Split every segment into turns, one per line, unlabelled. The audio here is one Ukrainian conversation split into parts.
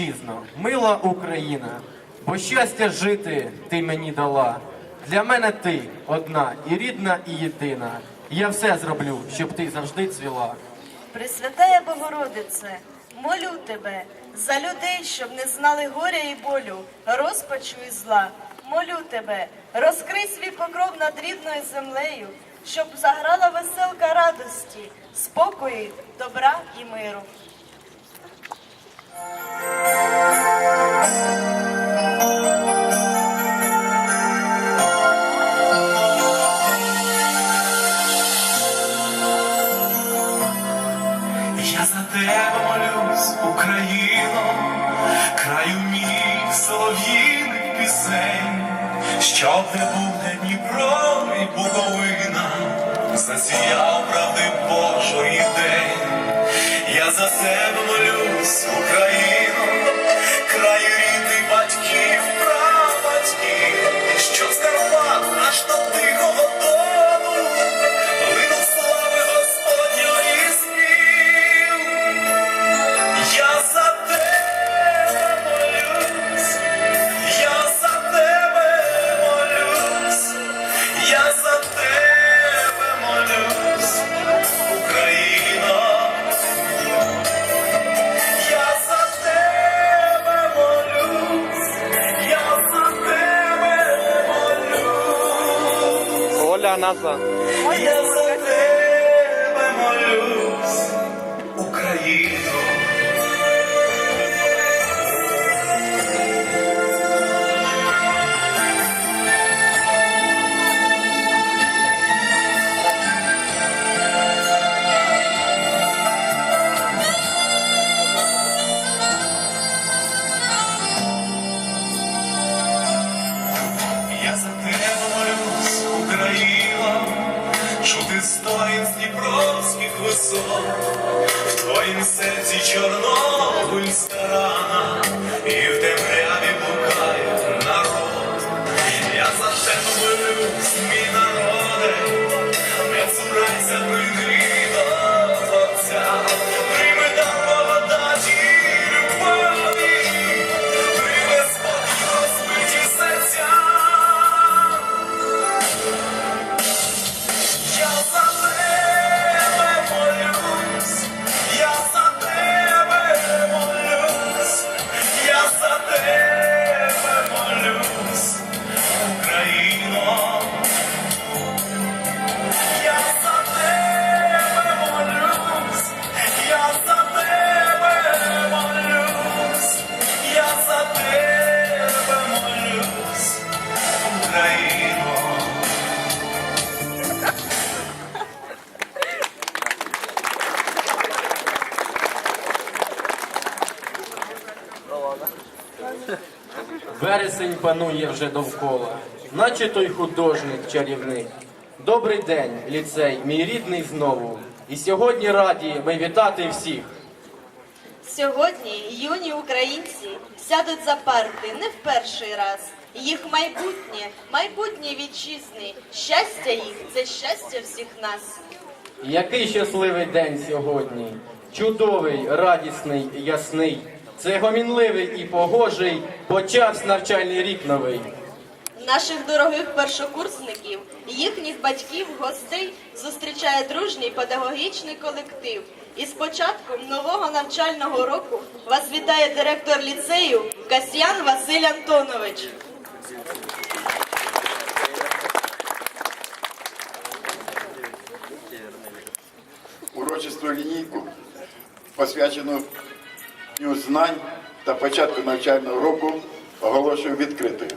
вітчизно, мила Україна, бо щастя жити ти мені дала. Для мене ти одна і рідна, і єдина. Я все зроблю, щоб ти завжди цвіла.
Пресвятая Богородице, молю тебе за людей, щоб не знали горя і болю, розпачу і зла. Молю тебе, розкрий свій покров над рідною землею, щоб заграла веселка радості, спокої, добра і миру.
Я за тебе молюсь, Україно, краю мій солов'їних пісень, щоб не був де Дніпро і Буковина, засіяв правди Божої день. Я за тебе молюсь,
Оля назад.
Я за тебе молюсь, Україно. Висот, в твоїм серці чорнобиль рана,
панує вже довкола, наче той художник чарівник. Добрий день, ліцей, мій рідний знову. І сьогодні раді ми вітати всіх.
Сьогодні юні українці сядуть за парти не в перший раз. Їх майбутнє, майбутнє вітчизни. Щастя їх це щастя всіх нас.
Який щасливий день сьогодні, чудовий, радісний, ясний. Це гомінливий і погожий, почався навчальний рік новий.
Наших дорогих першокурсників, їхніх батьків, гостей зустрічає дружній педагогічний колектив. І з початком нового навчального року вас вітає директор ліцею Касьян Василь Антонович.
урочисту лінійку, посвячену знань та початку навчального року, оголошую відкритою.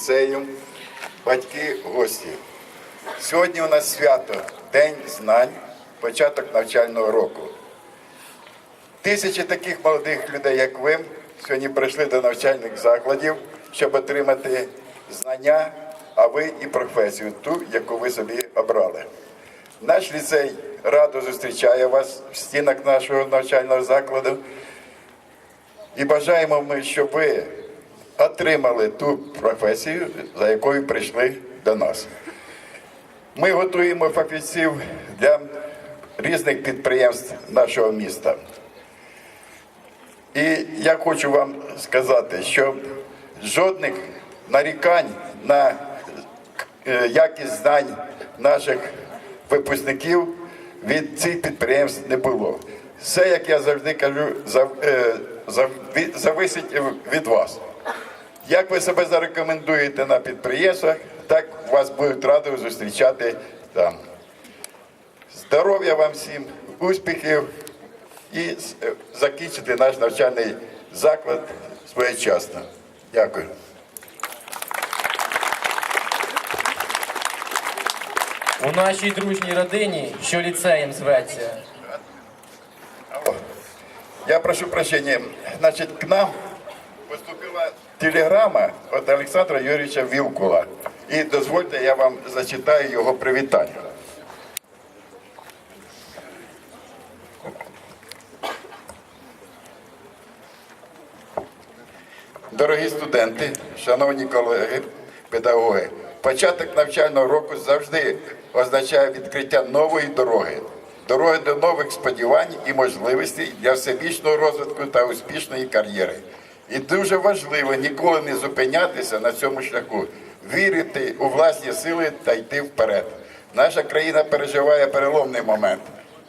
Ліцею, батьки, гості. Сьогодні у нас свято День знань, початок навчального року. Тисячі таких молодих людей, як ви, сьогодні прийшли до навчальних закладів, щоб отримати знання, а ви і професію, ту, яку ви собі обрали. Наш ліцей радо зустрічає вас в стінах нашого навчального закладу. І бажаємо ми, щоб ви отримали ту професію, за якою прийшли до нас. Ми готуємо фахівців для різних підприємств нашого міста. І я хочу вам сказати, що жодних нарікань на е, якість знань наших випускників від цих підприємств не було. Все, як я завжди кажу, е, зависить від вас. Як ви себе зарекомендуєте на підприємствах, так вас будуть радо зустрічати там. Здоров'я вам всім, успіхів і е, закінчити наш навчальний заклад своєчасно. Дякую.
У нашій дружній родині, що ліцеєм зветься.
Я прошу прощения. Значит, к нам поступила телеграма от Олександра Юрійовича Вілкула. І дозвольте, я вам зачитаю його привітання. Дорогі студенти, шановні колеги, педагоги, початок навчального року завжди означає відкриття нової дороги, дороги до нових сподівань і можливостей для всебічного розвитку та успішної кар'єри. І дуже важливо ніколи не зупинятися на цьому шляху, вірити у власні сили та йти вперед. Наша країна переживає переломний момент.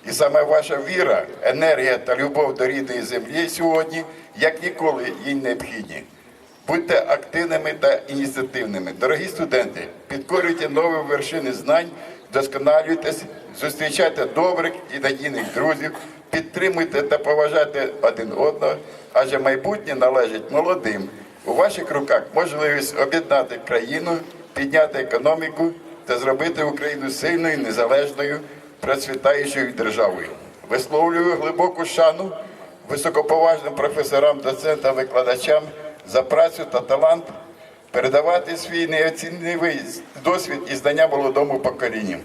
І саме ваша віра, енергія та любов до рідної землі сьогодні, як ніколи, їй необхідні. Будьте активними та ініціативними. Дорогі студенти, підкорюйте нові вершини знань, вдосконалюйтесь, зустрічайте добрих і надійних друзів, підтримуйте та поважайте один одного, адже майбутнє належить молодим. У ваших руках можливість об'єднати країну, підняти економіку та зробити Україну сильною, незалежною, процвітаючою державою. Висловлюю глибоку шану високоповажним професорам, доцентам, викладачам за працю та талант передавати свій неоцінний досвід і знання молодому поколінню.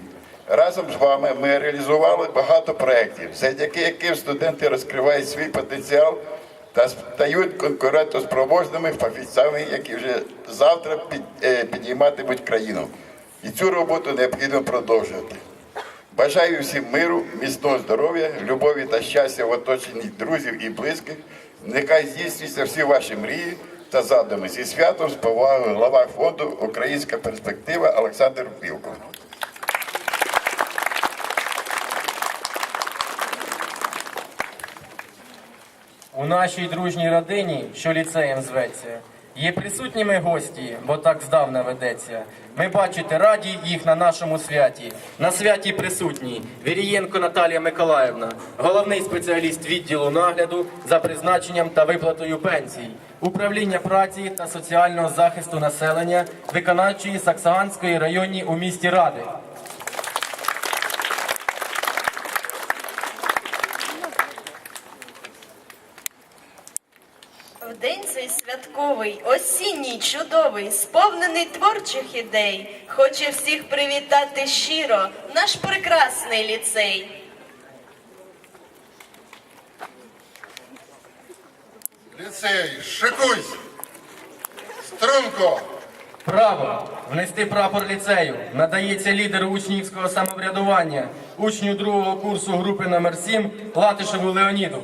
Разом з вами ми реалізували багато проєктів, завдяки яким студенти розкривають свій потенціал та стають конкурентоспроможними фахівцями, які вже завтра е, підійматимуть країну. І цю роботу необхідно продовжувати. Бажаю всім миру, міцного здоров'я, любові та щастя в оточенні друзів і близьких. Нехай здійснюються всі ваші мрії та задуми. Зі святом з повагою глава фонду Українська перспектива Олександр Пілков.
Нашій дружній родині, що ліцеєм зветься, є присутніми гості, бо так здавна ведеться. Ми бачите, раді їх на нашому святі. На святі присутні Вірієнко Наталія Миколаївна, головний спеціаліст відділу нагляду за призначенням та виплатою пенсій, управління праці та соціального захисту населення виконавчої Саксаганської районні у місті Ради.
В день цей святковий, осінній, чудовий, сповнений творчих ідей, хоче всіх привітати щиро наш прекрасний ліцей.
Ліцей, шикуйся! Струнко!
Право внести прапор ліцею надається лідеру учнівського самоврядування, учню другого курсу групи номер 7 Латишеву Леоніду.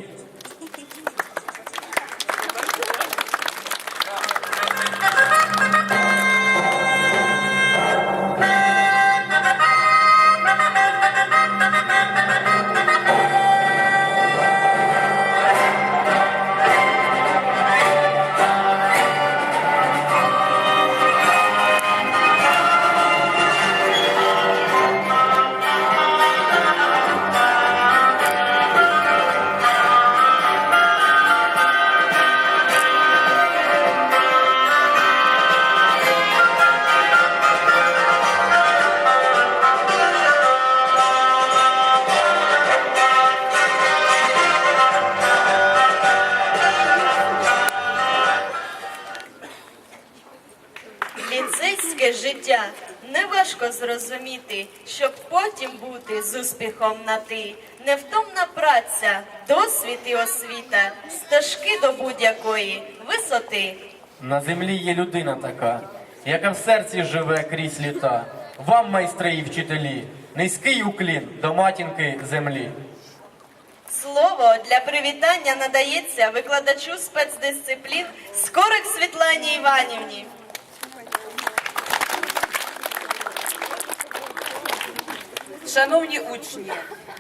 Ліцейське життя неважко зрозуміти, щоб потім бути з успіхом на ти. Невтомна праця, досвід і освіта, стежки до будь-якої висоти.
На землі є людина така, яка в серці живе крізь літа. Вам, майстри і вчителі, низький уклін до матінки землі.
Слово для привітання надається викладачу спецдисциплін Скорик Світлані Іванівні.
Шановні учні,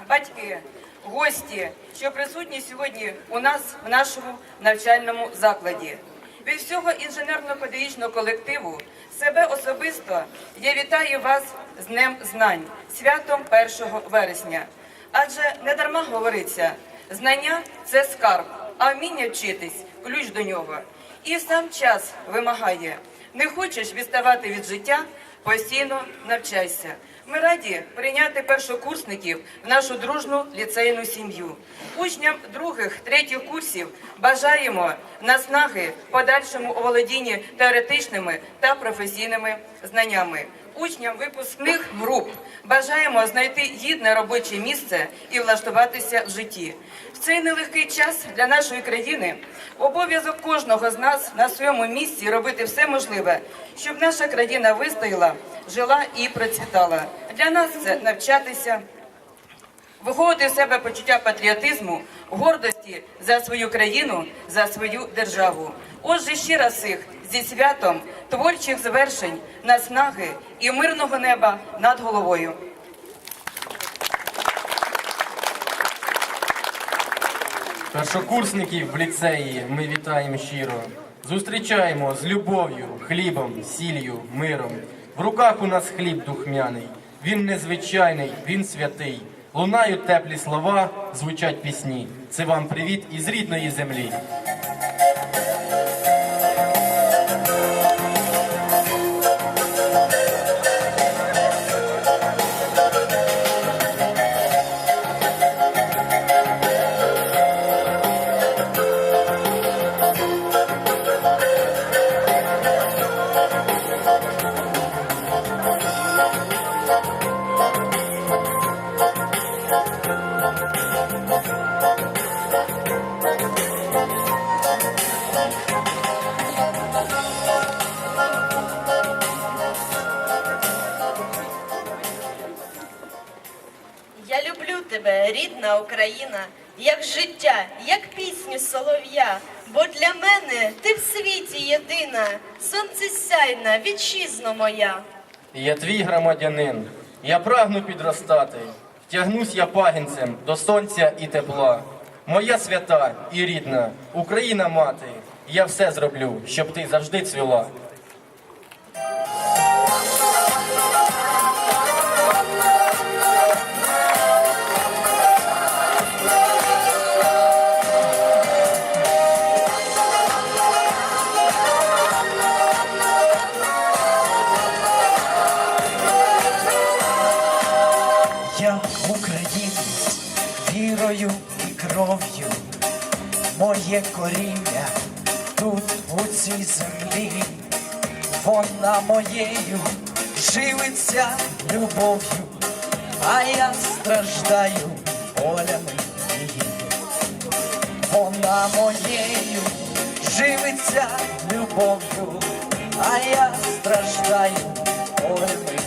батьки, гості, що присутні сьогодні у нас в нашому навчальному закладі. Від всього інженерно-педагогічного колективу себе особисто я вітаю вас з Днем Знань, святом 1 вересня. Адже не дарма говориться, знання це скарб, а вміння вчитись ключ до нього. І сам час вимагає. Не хочеш відставати від життя, постійно навчайся. Ми раді прийняти першокурсників в нашу дружну ліцейну сім'ю. Учням других, третіх курсів бажаємо наснаги подальшому оволодінні теоретичними та професійними знаннями. Учням випускних груп бажаємо знайти гідне робоче місце і влаштуватися в житті. В цей нелегкий час для нашої країни обов'язок кожного з нас на своєму місці робити все можливе, щоб наша країна вистояла, жила і процвітала. Для нас це навчатися, виховувати в себе почуття патріотизму, гордості за свою країну, за свою державу. Отже, ще раз всіх зі святом творчих звершень, наснаги і мирного неба над головою.
Першокурсників в ліцеї ми вітаємо щиро. Зустрічаємо з любов'ю, хлібом, сіллю, миром. В руках у нас хліб духмяний. Він незвичайний, він святий. Лунають теплі слова, звучать пісні. Це вам привіт із рідної землі.
Україна, як життя, як пісню солов'я. Бо для мене ти в світі єдина, сонцесяйна, вітчизно моя.
Я твій громадянин, я прагну підростати. Втягнусь я пагінцем до сонця і тепла. Моя свята і рідна, Україна мати, я все зроблю, щоб ти завжди цвіла.
Моє коріння тут у цій землі, вона моєю живиться любов'ю, а я страждаю болями її. Вона моєю живиться любов'ю, а я страждаю ольми.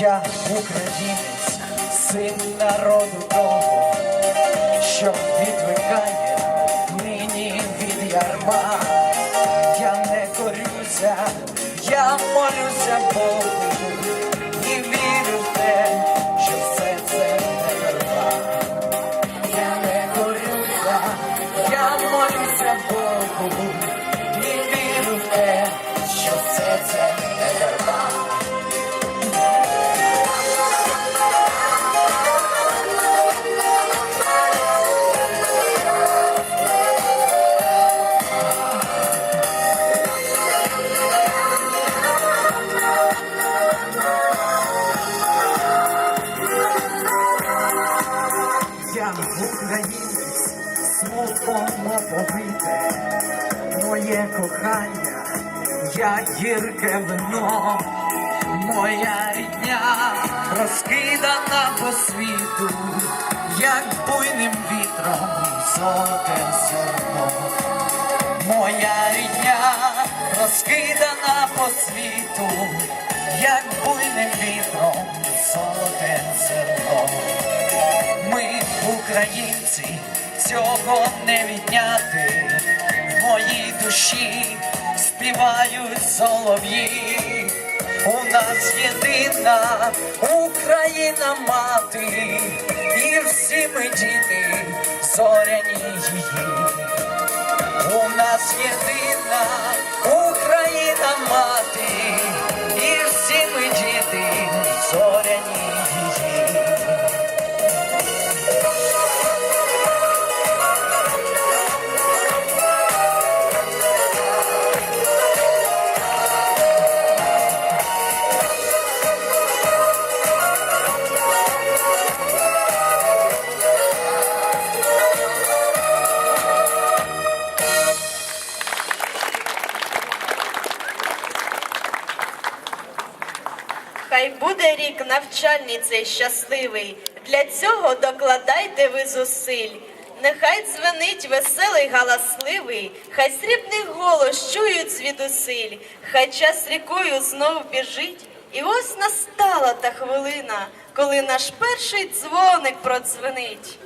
Я українець, син народу того, від моє кохання, я гірке вино, моя рідня розкидана по світу, як буйним вітром золоте зерно. Моя рідня розкидана по світу, як буйним вітром золоте зерно. Ми, українці, цього не відняти. Моїй душі співають солов'ї. У нас єдина Україна мати, і всі ми діти зоряні її. У нас єдина Україна мати,
навчальний цей щасливий. Для цього докладайте ви зусиль. Нехай дзвенить веселий галасливий, хай срібний голос чують звідусиль, хай час рікою знов біжить. І ось настала та хвилина, коли наш перший дзвоник продзвенить.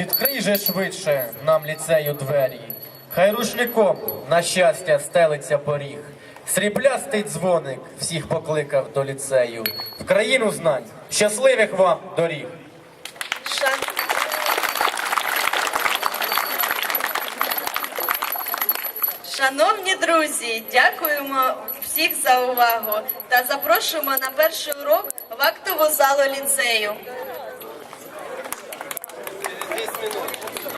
Відкрий же швидше нам ліцею двері, хай рушником на щастя стелиться поріг. Сріблястий дзвоник всіх покликав до ліцею. В країну знань, щасливих вам доріг.
Шановні друзі, дякуємо всіх за увагу та запрошуємо на перший урок в актову залу ліцею.